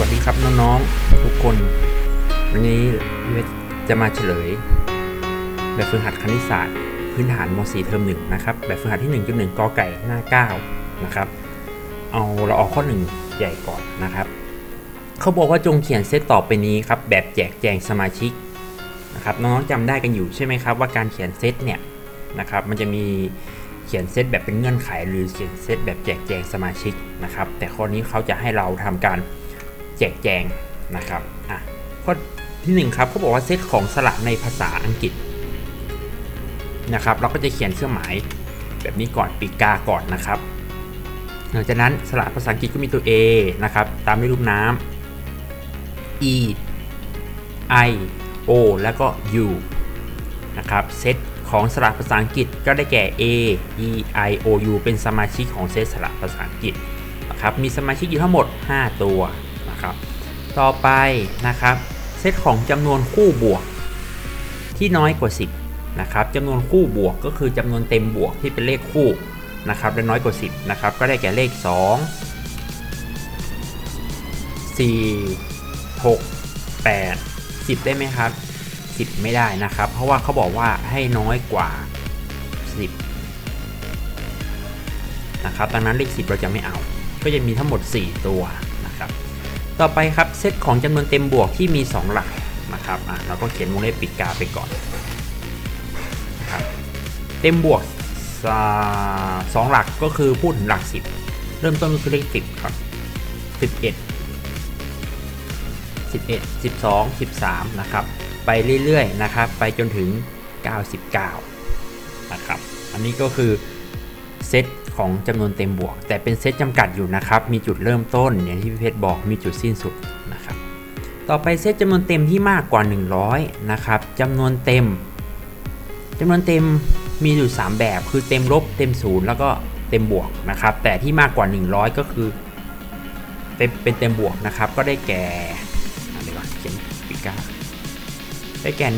วัสดีครับน้องๆทุกคน วันนี้พี่เพชรจะมาเฉลย แบบฝึกหัดคณิตศาสตร์ พื้นฐานม .4 เทอม1นะครับ แบบฝึกหัดที่ 1.1กอไก่หน้า 9 นะครับ เอาเราเอาข้อ1ใหญ่ก่อนนะครับ เขาบอกว่าจงเขียนเซตต่อไปนี้ครับ แบบแจกแจงสมาชิกนะครับน้องๆจำได้กันอยู่ใช่ไหมครับ ว่าการเขียนเซตเนี่ยนะครับมันจะมีเขียนเซตแบบเป็นเงื่อนไข หรือเขียนเซตแบบแจกแจงสมาชิกนะครับ แต่ข้อนี้เขาจะให้เราทำการ แจกแจงนะครับอะข้อที่1ครับเขาบอกว่าเซตของสระในภาษาอังกฤษนะครับเราก็จะเขียนเครื่องหมายแบบนี้ก่อนปีกกาก่อนนะครับหลังจากนั้นสระภาษาอังกฤษก็มีตัว A นะครับตามด้วยรูปน้ำ E I O แล้วก็ U นะครับเซตของสระภาษาอังกฤษก็ได้แก่ A E I O U เป็นสมาชิกของเซตสระภาษาอังกฤษนะครับมีสมาชิกอยู่ทั้งหมด 5 ตัว นะครับ ต่อไปนะครับเซตของจำนวนคู่บวกที่น้อยกว่า 10นะครับจำนวนคู่บวกก็คือจำนวนเต็มบวกที่เป็นเลขคู่นะครับและน้อยกว่า 10นะครับก็ได้แก่เลข 2 4 6 8 10 ได้ไหมครับ 10 ไม่ได้นะครับ เพราะว่าเขาบอกว่าให้น้อยกว่า 10นะครับดังนั้นเลข 10 เราจะไม่เอา ก็จะมีทั้งหมด 4 ตัว ต่อไปครับเซตของจำนวนเต็มบวกที่มี 2 หลักนะครับอะเราก็เขียนวงเล็บปิดกาไปก่อนนะครับเต็มบวกสองหลักก็คือพูดถึงหลัก 10 เริ่มต้นก็คือเลข10ครับ11 11 12 13นะครับไปเรื่อยๆนะครับไปจนถึง 99นะครับอันนี้ก็คือเซต ของจำนวนเต็มบวก แต่เป็นเซตจำกัดอยู่นะครับ มีจุดเริ่มต้นอย่างที่พี่เพชรบอกมีจุดสิ้นสุดนะครับ ต่อไปเซตจำนวนเต็มที่มากกว่า 100 นะครับจำนวนเต็มจำนวนเต็มมีอยู่ 3 แบบคือเต็มลบเต็มศูนย์แล้วก็เต็มบวกนะครับ แต่ที่มากกว่า 100 ก็คือเป็นเป็นเต็มบวกนะครับ ก็ได้แก่อะไรวะเขียนปิกาได้แก่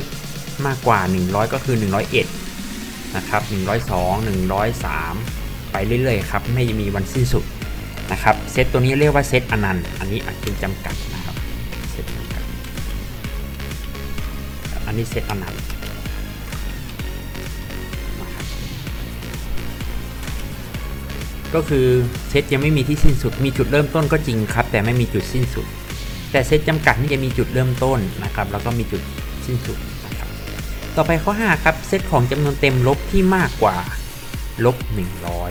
100 มากกว่า 100 ก็คือ 101 นะครับ 102 103 ไปเรื่อยๆครับ ไม่มีวันสิ้นสุดนะครับ เซตตัวนี้เรียกว่าเซตอนันต์ อันนี้อาจเป็นจำกัดนะครับ เซตจำกัด อันนี้เซตอนันต์ก็คือเซตยังไม่มีที่สิ้นสุด มีจุดเริ่มต้นก็จริงครับ แต่ไม่มีจุดสิ้นสุด แต่เซตจำกัดนี่จะมีจุดเริ่มต้นนะครับ แล้วก็มีจุดสิ้นสุด ต่อไปข้อ 5 ครับ เซตของจำนวนเต็มลบที่มากกว่าลบ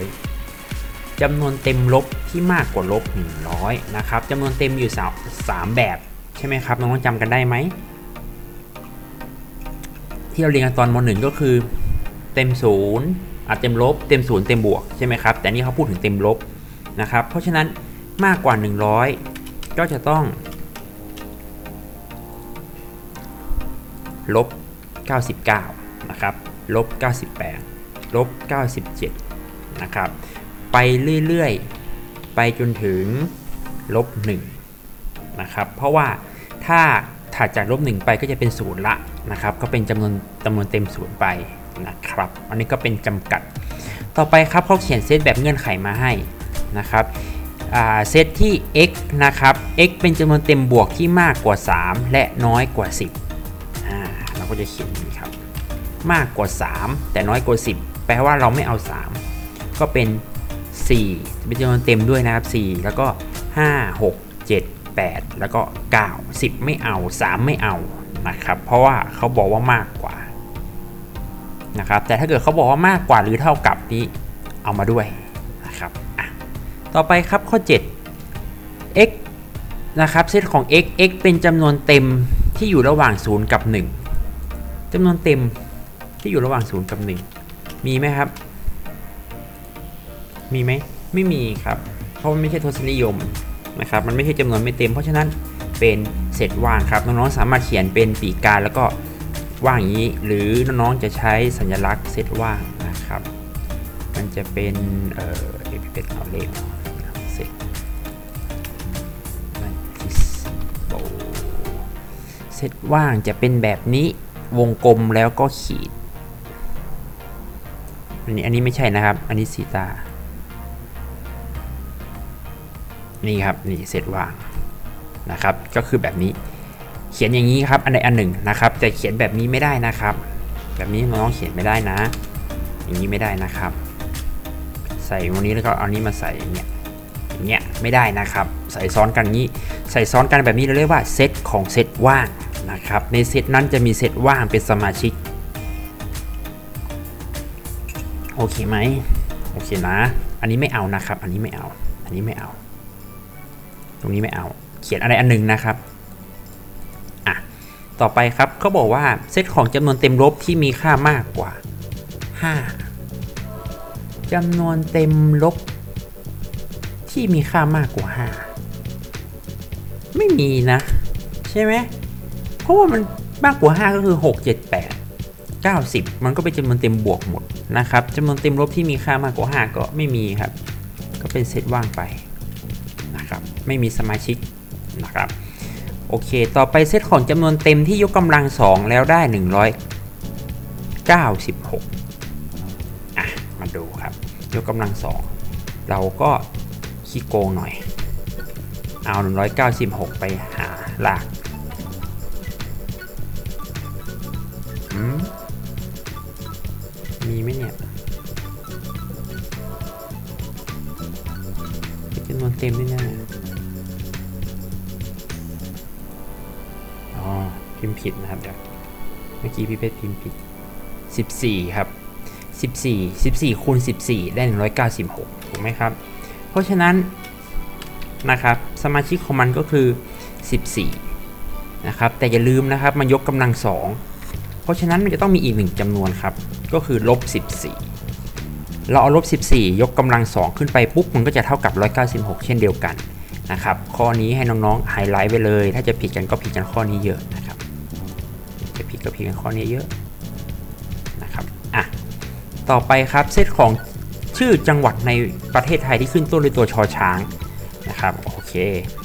100จำนวนเต็มลบที่มากกว่าลบ100นะครับจำนวนเต็มอยู่3 3แบบใช่ไหมครับน้องๆจำกันได้ไหมที่เราเรียนกันตอนม .1 ก็คือ เต็มศูนย์อะเต็มลบเต็มศูนย์เต็มบวกใช่ไหมครับแต่นี่เขาพูดถึงเต็มลบนะครับ เพราะฉะนั้นมากกว่า 100 ก็จะต้อง ลบ 99 นะครับ ลบ 98 ลบ 97 นะครับ ไปเรื่อยๆ ไปจนถึงลบ 1 นะครับ เพราะว่าถ้าถัดจากลบ 1 ไปก็จะเป็นศูนย์ละนะครับ ก็เป็นจำนวนจำนวนเต็มศูนย์ไปนะครับ อันนี้ก็เป็นจำกัด ต่อไปครับเขาเขียนเซตแบบเงื่อนไขมาให้นะครับเซตที่ x นะครับ x เป็นจำนวนเต็มบวกที่มากกว่า 3 และน้อยกว่า 10 ก็จะเขียนอย่างนี้ครับ มากกว่า 3 แต่น้อยกว่า 10 แปลว่าเราไม่เอา 3 ก็เป็น4เป็นจำนวนเต็มด้วยนะครับ 4 แล้วก็ 5 6 7 8 แล้วก็ 9 10 ไม่เอา 3 ไม่เอานะครับ เพราะว่าเขาบอกว่ามากกว่านะครับ แต่ถ้าเกิดเขาบอกว่ามากกว่าหรือเท่ากับนี้เอามาด้วยนะครับต่อไปครับข้อ 7 x นะครับเซตของ x x เป็นจำนวนเต็มที่อยู่ระหว่าง 0 กับ 1 จำนวนเต็มที่อยู่ระหว่าง0กับ1 มีไหมครับ มีไหมไม่มีครับ เพราะมันไม่ใช่ทศนิยมนะครับ มันไม่ใช่จำนวนไม่เต็ม เพราะฉะนั้นเป็นเศษว่างครับ น้องๆสามารถเขียนเป็นปีกาแล้วก็ว่างอย่างนี้ หรือน้องๆจะใช้สัญลักษณ์เซตว่างนะครับ มันจะเป็นเอ่อเดี๋ยวพี่เป็ดเอาเลขเซตเซตว่างจะเป็นแบบนี้ วงกลมแล้วก็ขีด อันนี้อันนี้ไม่ใช่นะครับ อันนี้สีตา นี่ครับ นี่เซตว่างนะครับ ก็คือแบบนี้ เขียนอย่างนี้ครับ อันใดอันหนึ่งนะครับแต่เขียนแบบนี้ไม่ได้นะครับ แบบนี้น้องเขียนไม่ได้นะ อย่างนี้ไม่ได้นะครับ ใส่วันนี้แล้วก็เอานี้มาใส่อย่างเงี้ยอย่างเงี้ยไม่ได้นะครับ ใส่ซ้อนกันงี้ ใส่ซ้อนกันแบบนี้เราเรียกว่าเซตของเซตว่าง นะครับ ในเซตนั้นจะมีเซตว่างเป็นสมาชิก โอเคไหมโอเคนะ อันนี้ไม่เอานะครับ อันนี้ไม่เอา อันนี้ไม่เอา ตรงนี้ไม่เอา เขียนอะไรอันหนึงนะครับอะต่อไปครับเขาบอกว่าเซตของจำนวนเต็มลบที่มีค่ามากกว่า 5จำนวนเต็มลบ ที่มีค่ามากกว่า 5 ไม่มีนะ ใช่ไหม ราะว่ามันมากกว่า 5 ก็คือ 6 7 8 90 มันก็เป็นจำนวนเต็มบวกหมดนะครับจำนวนเต็มลบที่มีค่ามากกว่า 5 ก็ไม่มีครับ ก็เป็นเซตว่างไปนะครับไม่มีสมาชิกนะครับโอเค ต่อไปเซตของจำนวนเต็มที่ยกกำลัง 2 แล้วได้ 196 อะ มาดูครับ ยกกำลัง 2 เราก็ขี้โกงหน่อย เอา 196 ไปหาหลาก มีไหมเนี่ยเป็นจำนวนเต็มด้วยนะอ๋อ พิมพ์ผิดนะครับเดี๋ยว เมื่อกี้พี่เพชรพิมพ์ผิด 14 ครับ 14 14คูณ14 ได้ 196 ถูกไหมครับ เพราะฉะนั้นนะครับ สมาชิกของมันก็คือ 14 นะครับ แต่อย่าลืมนะครับ มันยกกำลัง 2 ราะฉะนั้นมันจะต้องมีอีกหนึ่งจำนวนครับ ก็คือลบ 14 เราเอาลบ 14 ยกกำลัง 2 ขึ้นไปปุ๊บมันก็จะเท่ากับ 196 เช่นเดียวกันนะครับ ข้อนี้ให้น้องๆไฮไลท์ไว้เลย ถ้าจะผิดกันก็ผิดกันข้อนี้เยอะนะครับ จะผิดก็ผิดกันข้อนี้เยอะนะครับ อะ ต่อไปครับเซตของชื่อจังหวัดในประเทศไทยที่ขึ้นต้นด้วยตัวชอช้างนะครับ โอเค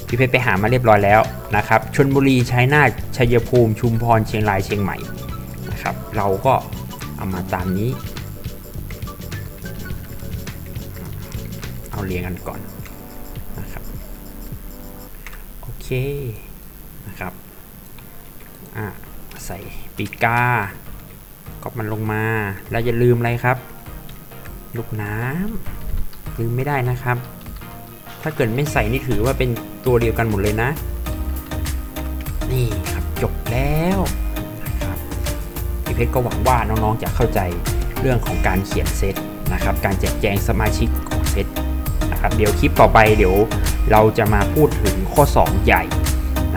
พี่เพชรไปหามาเรียบร้อยแล้วนะครับ ชนบุรีชัยนาทชัยภูมิ ชุมพร เชียงราย เชียงใหม่ นะครับ เราก็เอามาตามนี้ เอาเรียงกันก่อนนะครับโอเคนะครับอะใส่ปีกาก็มันลงมาแล้วอย่าลืมอะไรครับ ลูกน้ำลืมไม่ได้นะครับ ถ้าเกิดไม่ใส่นี่ถือว่าเป็นตัวเดียวกันหมดเลยนะ นี่ครับจบแล้ว เพชรก็หวังว่าน้องๆจะเข้าใจเรื่องของการเขียนเซตนะครับการแจกแจงสมาชิกของเซตนะครับเดี๋ยวคลิปต่อไปเดี๋ยวเราจะมาพูดถึงข้อ 2 ใหญ่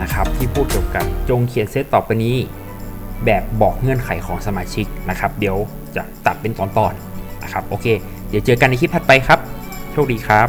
นะครับที่พูดเกี่ยวกับจงเขียนเซตต่อไปนี้แบบบอกเงื่อนไขของสมาชิกนะครับ เดี๋ยวจะตัดเป็นตอนๆนะครับโอเค เดี๋ยวเจอกันในคลิปถัดไปครับ โชคดีครับ